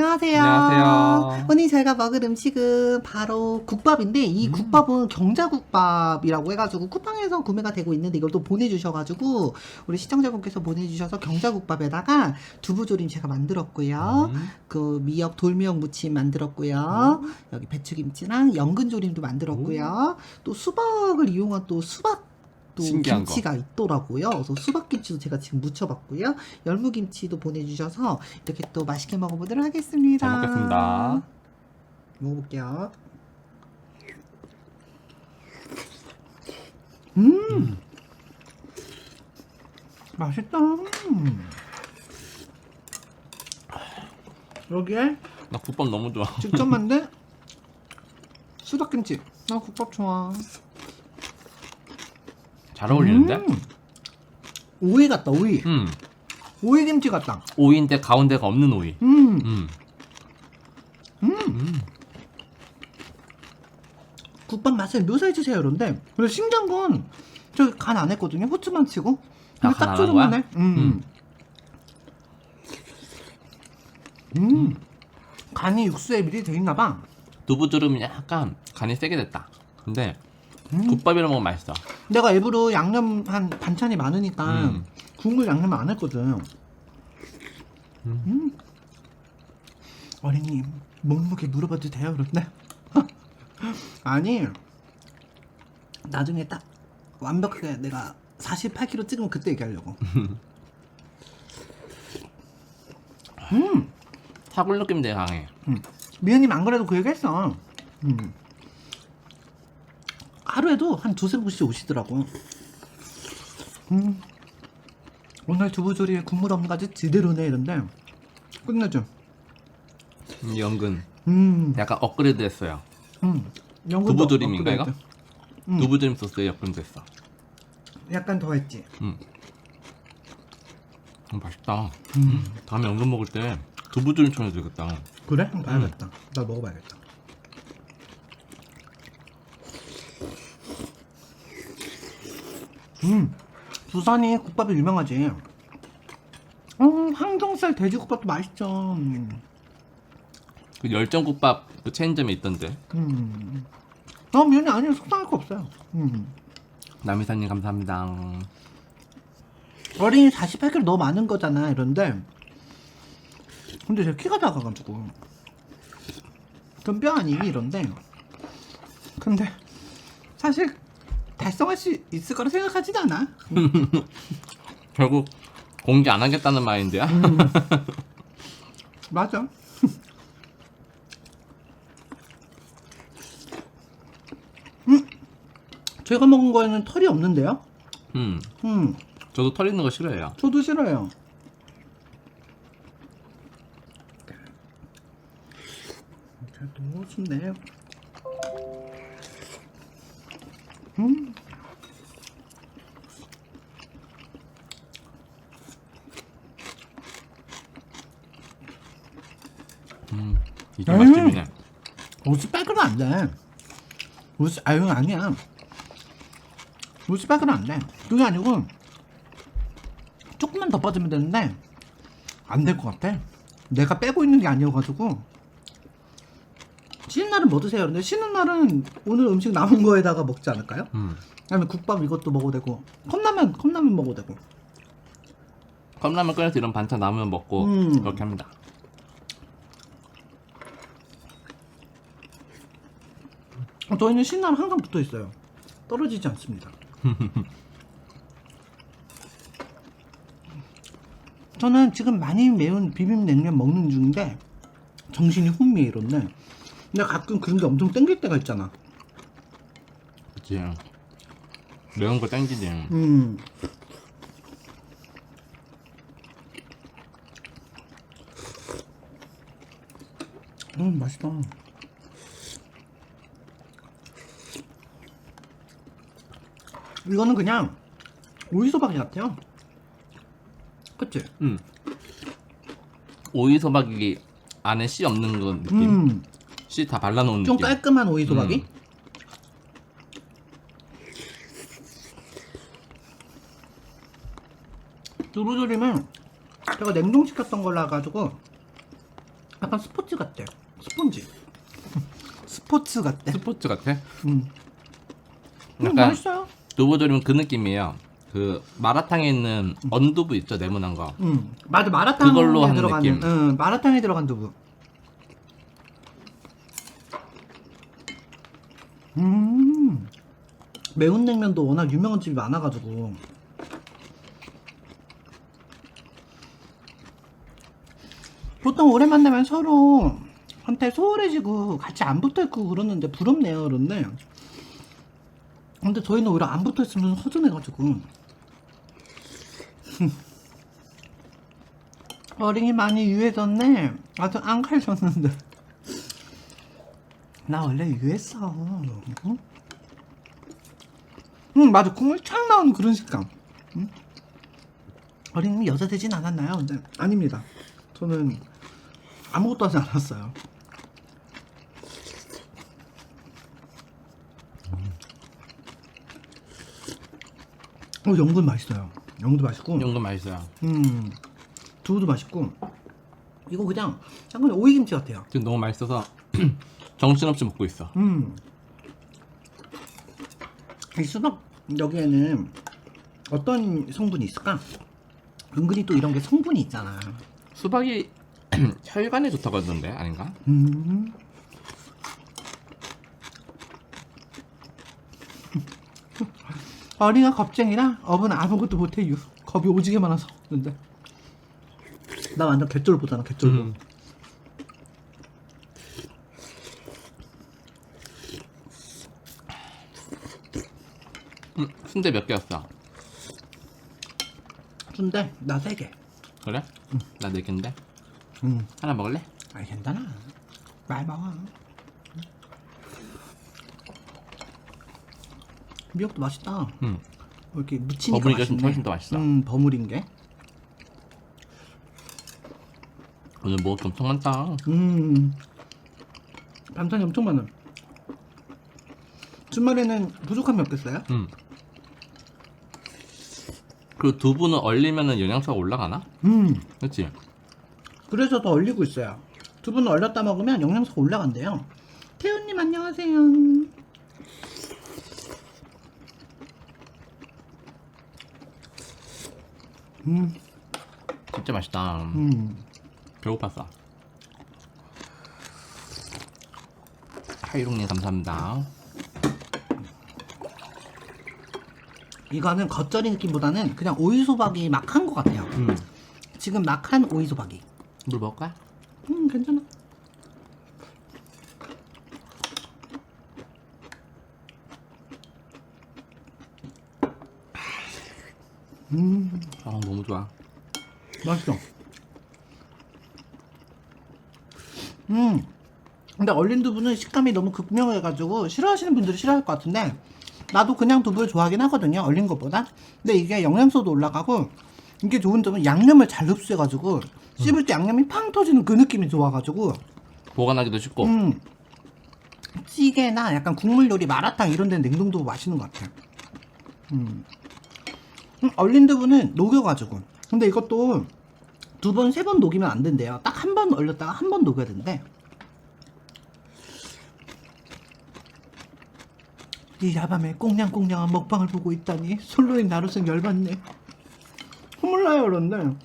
안녕하세요. 안녕하세요. 오늘 저희가 먹을 음식은 바로 국밥인데 이 음. 국밥은 경자국밥이라고 해가지고 쿠팡에서 구매가 되고 있는데 이걸 또 보내주셔가지고 우리 시청자분께서 보내주셔서 경자국밥에다가 두부조림 제가 만들었고요. 음. 그 미역 돌미역 무침 만들었고요. 여기 배추김치랑 연근조림도 만들었고요. 또 수박을 이용한 또 수박 또 신기한 김치가 있더라고요. 그래서 수박김치도 제가 지금 무쳐봤고요. 열무김치도 보내주셔서 이렇게 또 맛있게 먹어보도록 하겠습니다. 잘 먹겠습니다. 먹어볼게요. 음, 맛있다. 음. 여기에 나 국밥 너무 좋아. 직접 만든 수박김치. 나 국밥 좋아. 잘 어울리는데? 음. 오이 같다, 오이. 음. 오이 김치 같다. 오이인데 가운데가 없는 오이. 음. 음. 음. 국밥 맛을 묘사해 주세요, 여러분들. 근데 신기한 건, 저기 간 안 했거든요. 후추만 치고. 근데 아, 딱 간안 한 조름하네. 음. 음. 간이 육수에 미리 돼 있나 봐. 두부조림이 약간 간이 세게 됐다. 근데 음. 국밥이랑 먹으면 맛있어. 내가 일부러 양념 한 반찬이 많으니까 음. 국물 양념 안 했거든. 음. 어린이 묵묵히 물어봐도 돼요, 그런데? 아니 나중에 딱 완벽하게 내가 48kg 찍으면 그때 얘기하려고. 음, 사골 느낌 되게 강해. 음. 미연님 안 그래도 그 얘기했어. 음. 하루에도 한 두세 번씩 오시더라고. 음. 오늘 두부조리에 국물 없는 가지 제대로네 이런데 끝내죠. 음, 연근. 음, 약간 업그레이드 됐어요. 음. 연근도 두부조림인가, 이거? 업그레이드. 음. 두부조림 소스에 업그레이드 됐어. 약간 더 했지. 음. 음, 맛있다. 음. 다음에 연근 먹을 때 두부조림 쳐야 되겠다. 그래? 한번 봐야겠다. 나 먹어봐야겠다. 음, 부산이 국밥이 유명하지. 음, 항정살 돼지국밥도 맛있죠. 음. 그 열정국밥 그 체인점에 있던데. 음. 어, 면이 아니라 속상할 거 없어요. 음. 남이사님 감사합니다. 어린이 48kg 너무 많은 거잖아, 이런데. 근데 제가 키가 작아가지고. 그럼 뼈 아니니? 이런데. 근데, 사실, 달성할 수 있을 거라 생각하진 않아. 결국 공개 안 하겠다는 마인드야. 맞아. 음, 제가 먹은 거에는 털이 없는데요? 음. 음, 저도 털 있는 거 싫어해요. 저도 싫어요. 너무 맛있네. 음. 음. 이게 음. 맛집이네. 옷이 빨그면 안 돼. 옷이, 아유, 아니야. 옷이 빨그면 안 돼. 그게 아니고, 조금만 더 빠지면 되는데, 안 될 것 같아. 내가 빼고 있는 게 아니어가지고. 쉬는 날은 뭐 드세요? 근데 쉬는 날은 오늘 음식 남은 거에다가 먹지 않을까요? 음. 아니면 국밥 이것도 먹어도 되고, 컵라면, 컵라면 먹어도 되고. 컵라면 끓여서 이런 반찬 남으면 먹고 음. 그렇게 합니다. 어, 저희는 쉬는 날은 항상 붙어 있어요. 떨어지지 않습니다. 저는 지금 많이 매운 비빔냉면 먹는 중인데 정신이 혼미해 이렇네. 근데 가끔 그런 게 엄청 땡길 때가 있잖아. 그치. 매운 거 땡기지. 음. 음 맛있다. 이거는 그냥 오이소박이 같아요. 그치? 음. 오이 소박이 안에 씨 없는 거 느낌. 음. 씨 다 발라놓은 좀 느낌. 깔끔한 오이 소박이. 음. 두부조림은 제가 냉동시켰던 걸로 해가지고 약간 스포츠 같대. 스폰지. 스포츠 같대. 스포츠 같아. 음. 음, 약간 맛있어요. 두부조림은 그 느낌이에요. 그 마라탕에 있는 언두부 있죠 네모난 거. 음, 맞아 마라탕에 그걸로 하는 들어간 느낌. 응, 마라탕에 들어간 두부. 음, 매운 냉면도 워낙 유명한 집이 많아가지고. 보통 오래 만나면 서로 한테 소홀해지고 같이 안 붙어있고 그러는데 부럽네요, 그런데. 근데 저희는 오히려 안 붙어있으면 허전해가지고. 어린이 많이 유해졌네. 아직 안 칼졌는데. 나 원래 유했어. 응? 응, 맞아. 국물 촥 나오는 그런 식감. 응? 어린이 여자 되진 않았나요? 근데 아닙니다. 저는 아무것도 하지 않았어요. 어, 연근 맛있어요. 연근도 맛있고. 거 맛있어요. 음, 두부도 맛있고 이거 그냥 약간 오이김치 같아요. 지금 너무 맛있어서 정신없이 먹고 있어. 음, 이 수박 여기에는 어떤 성분이 있을까? 은근히 또 이런 게 성분이 있잖아. 수박이 혈관에 좋다고 하던데 아닌가? 음. 어린아 겁쟁이라 업은 아무것도 못해요. 겁이 오지게 많아서 근데 나 완전 개쫄 보잖아 개쫄 보. 음. 음, 순대 몇 개였어? 준대 나 세 개. 그래? 나네 개인데 음. 하나 먹을래? 아니 괜찮아. 많이 먹어. 미역도 맛있다. 응. 뭐 이렇게 무치니까 좀 맛있네. 훨씬 더 맛있어. 음, 버무린 게. 오늘 먹을 게 엄청 많다. 음. 반찬이 엄청 많아. 주말에는 부족함이 없겠어요? 음. 그리고 두부는 얼리면은 영양소가 올라가나? 음. 그렇지? 그래서 더 얼리고 있어요. 두분 얼렸다 먹으면 영양소가 올라간대요. 태훈님 안녕하세요. 음, 진짜 맛있다. 음. 배고팠어. 하이롱님 감사합니다. 이거는 겉절이 느낌보다는 그냥 오이소박이 막 한 것 같아요. 음. 지금 막 한 오이소박이. 물 먹을까? 음, 괜찮아. 음, 아 너무 좋아. 맛있어. 음, 근데 얼린 두부는 식감이 너무 극명해가지고 싫어하시는 분들이 싫어할 것 같은데 나도 그냥 두부를 좋아하긴 하거든요. 얼린 것보다. 근데 이게 영양소도 올라가고 이게 좋은 점은 양념을 잘 흡수해가지고 씹을 때 양념이 팡 터지는 그 느낌이 좋아가지고 보관하기도 쉽고. 음, 찌개나 약간 국물 요리 마라탕 이런 데는 냉동두부 맛있는 것 같아요. 음. 음, 얼린 두부는 녹여가지고. 근데 이것도 두 번, 세 번 녹이면 안 된대요. 딱 한 번 얼렸다가 한 번 녹여야 된대. 이 야밤에 꽁냥꽁냥한 먹방을 보고 있다니 솔로인 나로서 열받네. 콧물 나요, 그런데.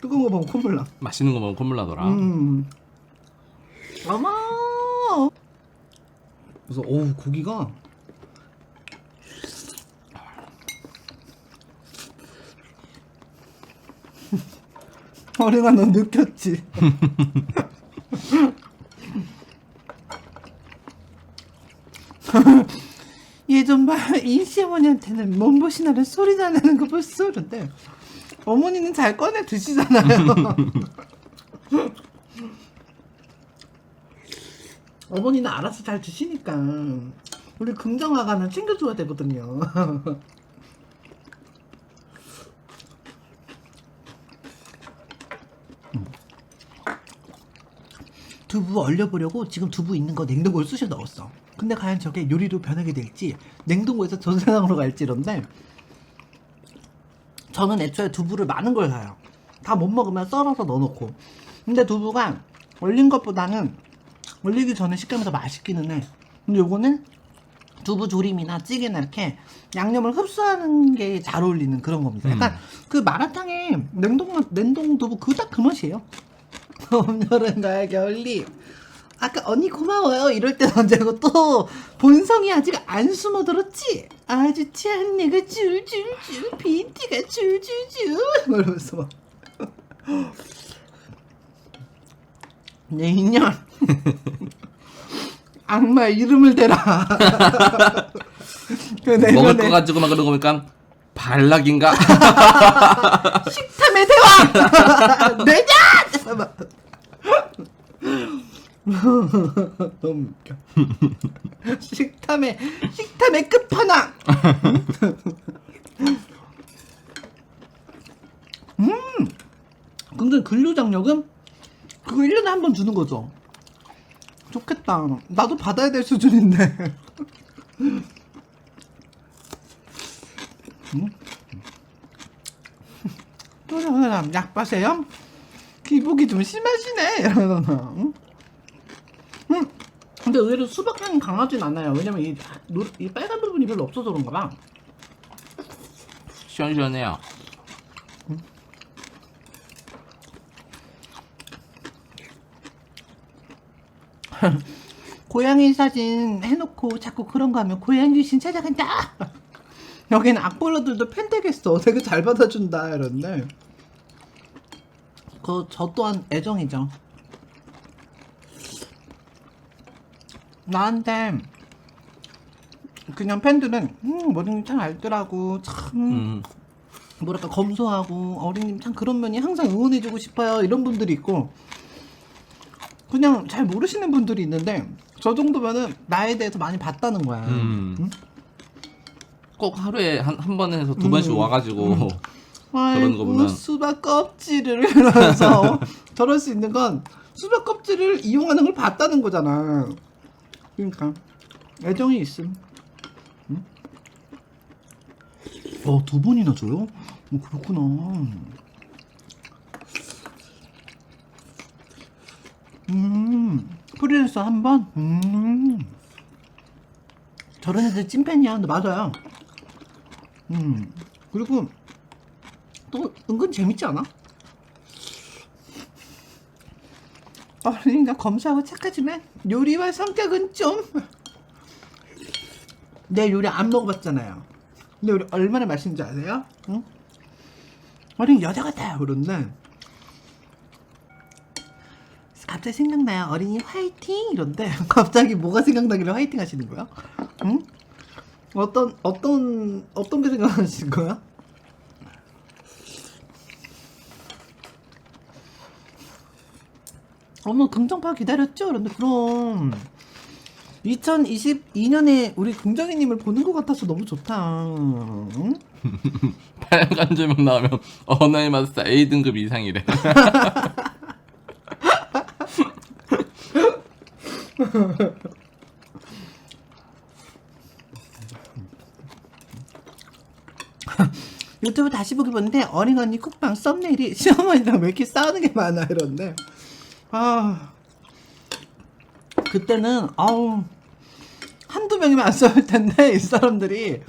뜨거운 거 보면 콧물 나. 맛있는 거 먹으면 콧물 나더라. 음. 어머. 그래서 어우 고기가 어린아 너 느꼈지? 예전 봐 인씨 어머니한테는 몸보신하는 소리 나는 거 벌써 그런데 어머니는 잘 꺼내 드시잖아요. 어머니는 알아서 잘 드시니까 우리 긍정아가는 챙겨줘야 되거든요. 두부 얼려보려고 지금 두부 있는 거 냉동고에 쑤셔 넣었어. 근데 과연 저게 요리로 변하게 될지 냉동고에서 전 세상으로 갈지 이런데 저는 애초에 두부를 많은 걸 사요. 다 못 먹으면 썰어서 넣어놓고. 근데 두부가 얼린 것보다는 얼리기 전에 식감이 더 맛있기는 해. 근데 요거는 두부 조림이나 찌개나 이렇게 양념을 흡수하는 게 잘 어울리는 그런 겁니다. 약간 그 마라탕의 냉동 냉동 두부 그딱그 맛이에요. 오늘은 나의 결리. 아까 언니 고마워요. 이럴 때 언제고 또 본성이 아직 안 숨어들었지? 아주 찬내가 줄줄줄 빈티가 줄줄줄. 그러면서 막. 내 인연. 악마 이름을 대라. 그 먹을 거 가지고 막 그러고 보니까 발락인가? 식탐의 대왕! 내 년 막. 너무 웃겨 식탐의 식탐의 끝판왕 음 근데 근로 장려금 그거 1년에 한 번 주는 거죠 좋겠다 나도 받아야 될 수준인데 또 사람 약 빠세요? 기복이 좀 심하시네. 이러잖아 응? 응. 근데 의외로 수박 향이 강하진 않아요. 왜냐면 이, 노- 이 빨간 부분이 별로 없어서 그런가 봐 시원시원해요. 고양이 사진 해놓고 자꾸 그런 거 하면 고양이 귀신 찾아간다! 여기는 악벌러들도 팬 되겠어. 되게 잘 받아준다. 이런데 그저 또한 애정이죠 나한테 그냥 팬들은 음 어린이 참 알더라고 참 음. 뭐랄까 검소하고 어린이 참 그런 면이 항상 응원해주고 싶어요 이런 분들이 있고 그냥 잘 모르시는 분들이 있는데 저 정도면은 나에 대해서 많이 봤다는 거야. 음. 꼭 하루에 한, 한 번에 해서 두 번씩 음. 와가지고 거 아이고 보면. 수박 껍질을 이러면서 저럴 수 있는 건 수박 껍질을 이용하는 걸 봤다는 거잖아. 그러니까 애정이 있음. 응? 어 두 번이나 줘요? 어, 그렇구나. 음 프리랜서 한 번. 음 저런 애들 찐팬이야. 근데 맞아요. 음 그리고 또 은근 재밌지 않아? 어린이가 검소하고 착하지만 요리와 성격은 좀 내 요리 안 먹어봤잖아요. 내 요리 얼마나 맛있는지 아세요? 응? 어린이 여자 같아요. 그런데 갑자기 생각나요. 어린이 화이팅 이런데 갑자기 뭐가 생각나길래 화이팅 하시는 거야? 응? 어떤 어떤 어떤 게 생각나신 거야? 어머 긍정파 기다렸죠? 그런데 그럼 2022년에 우리 긍정이님을 보는 것 같아서 너무 좋다. 응? 빨간 조명 나오면 언어의 마스터 A 등급 이상이래. 유튜브 다시 보기 보는데 어린 언니 쿡방 썸네일이 시어머니랑 왜 이렇게 싸우는 게 많아 이런데 아. 그때는 아우 한두 명이면 안 싸울 텐데 이 사람들이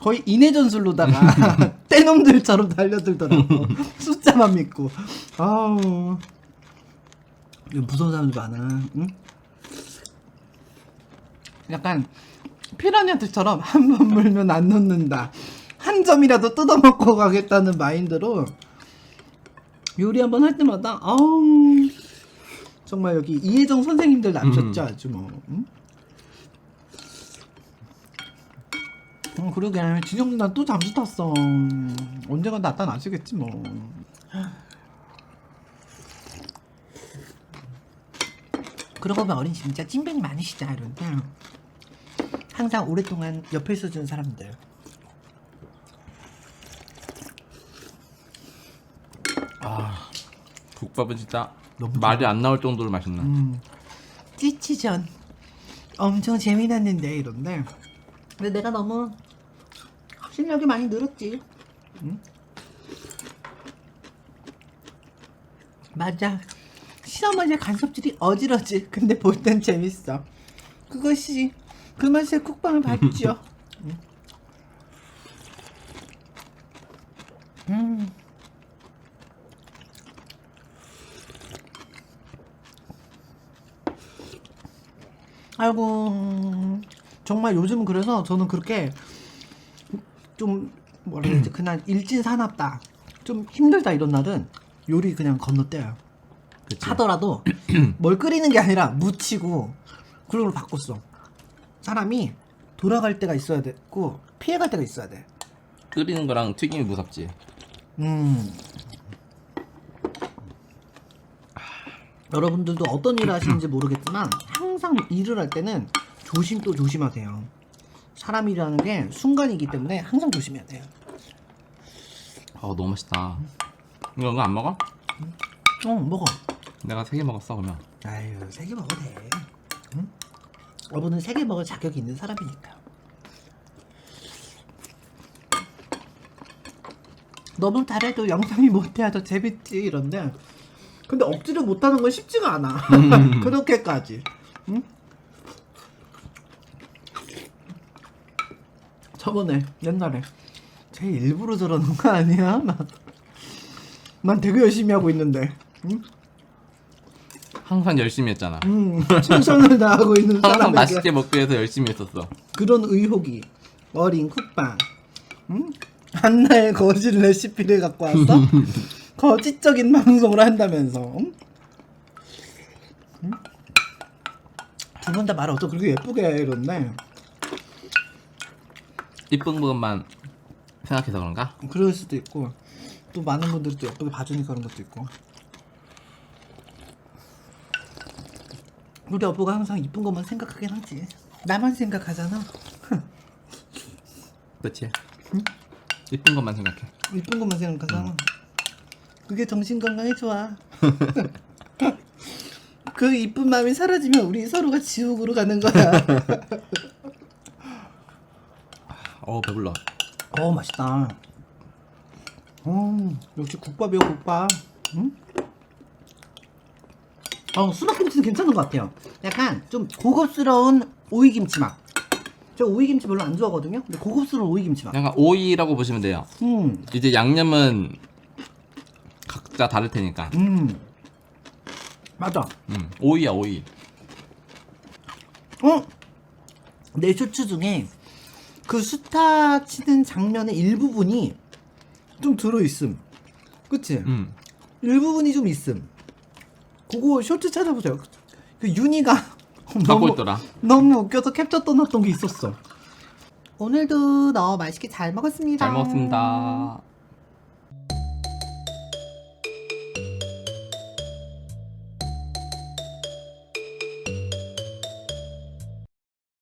거의 인해 전술로다가 떼놈들처럼 달려들더라고. 숫자만 믿고. 아우. 무서운 사람들 많아. 응? 약간 피라냐들처럼 한 번 물면 안 놓는다. 한 점이라도 뜯어먹고 가겠다는 마인드로 요리 한 번 할 때마다 아우 정말 여기 이혜정 선생님들 남셨죠 음. 아주 뭐. 응? 어, 그러게 진영 누나 또 잠수 탔어. 언젠가 나타나시겠지 뭐. 그러고 보면 어린 진짜 찐뱅이 많으시다 이런데 항상 오랫동안 옆에 있어준 사람들 아, 국밥은 진짜 너무 말이 안 나올 정도로 맛있나. 음, 찌치전 엄청 재미났는데 이런데 근데 내가 너무 실력이 많이 늘었지 응? 맞아 시어머니의 간섭질이 어지러지. 근데 볼 땐 재밌어. 그것이 그 맛의 국방을 받죠. 음. 아이고 정말 요즘은 그래서 저는 그렇게 좀 뭐라 그러지 그날 일진 사납다 좀 힘들다 이런 날은 요리 그냥 건너뛰어요 그치. 하더라도 뭘 끓이는 게 아니라 무치고 그걸로 바꿨어 사람이 돌아갈 때가 있어야 되고 피해갈 때가 있어야 돼 끓이는 거랑 튀김이 무섭지. 음. 여러분들도 어떤 일을 하시는지 모르겠지만 항상 일을 할 때는 조심 또 조심하세요. 사람이라는 게 순간이기 때문에 항상 조심해야 돼요. 어 너무 맛있다. 이거 이거 안 먹어? 어 먹어. 내가 세 개 먹었어 그러면. 아유 세 개 먹어도 돼. 응? 여러분은 세 개 먹을 자격이 있는 사람이니까. 너무 잘해도 영상이 못해야 더 재밌지 이런데 근데 억지로 못하는 건 쉽지가 않아 그렇게까지 응? 저번에 옛날에 쟤 일부러 저러는 거 아니야? 난, 난 되게 열심히 하고 있는데 응? 항상 열심히 했잖아. 음, 최선을 다하고 있는 항상 사람에게 맛있게 먹기 위해서 열심히 했었어. 그런 의혹이 어린 쿡방 응? 한나의 거짓 레시피를 갖고 와서 거짓적인 방송을 한다면서 응? 응? 두분 다 말을 어쩜 그렇게 예쁘게 해 이런데 이쁜 것만 생각해서 그런가? 그럴 수도 있고 또 많은 분들이 또 예쁘게 봐주니까 그런 것도 있고 우리 여보가 항상 이쁜 것만 생각하긴 하지 나만 생각하잖아 그렇지. 이쁜 것만 생각해. 이쁜 것만 생각하잖아 그게 정신 건강에 좋아 그 이쁜 마음이 사라지면 우리 서로가 지옥으로 가는 거야 어 배불러. 어 맛있다 어 역시 국밥이요 국밥 응? 어 수박김치는 괜찮은 것 같아요 약간 좀 고급스러운 오이김치 맛 저 오이김치 별로 안 좋아하거든요 근데 고급스러운 오이김치 맛 약간 오이라고 보시면 돼요. 음, 이제 양념은 각자 다를 테니까. 음. 맞아 음, 오이야 오이. 어? 내 쇼츠 중에 그 수타 치는 장면의 일부분이 좀 들어있음 그치? 음. 일부분이 좀 있음 그거 쇼츠 찾아보세요 그 윤희가 하고 너무, 있더라. 너무 웃겨서 캡처 떠났던 게 있었어 오늘도 너무 맛있게 잘 먹었습니다 잘 먹었습니다.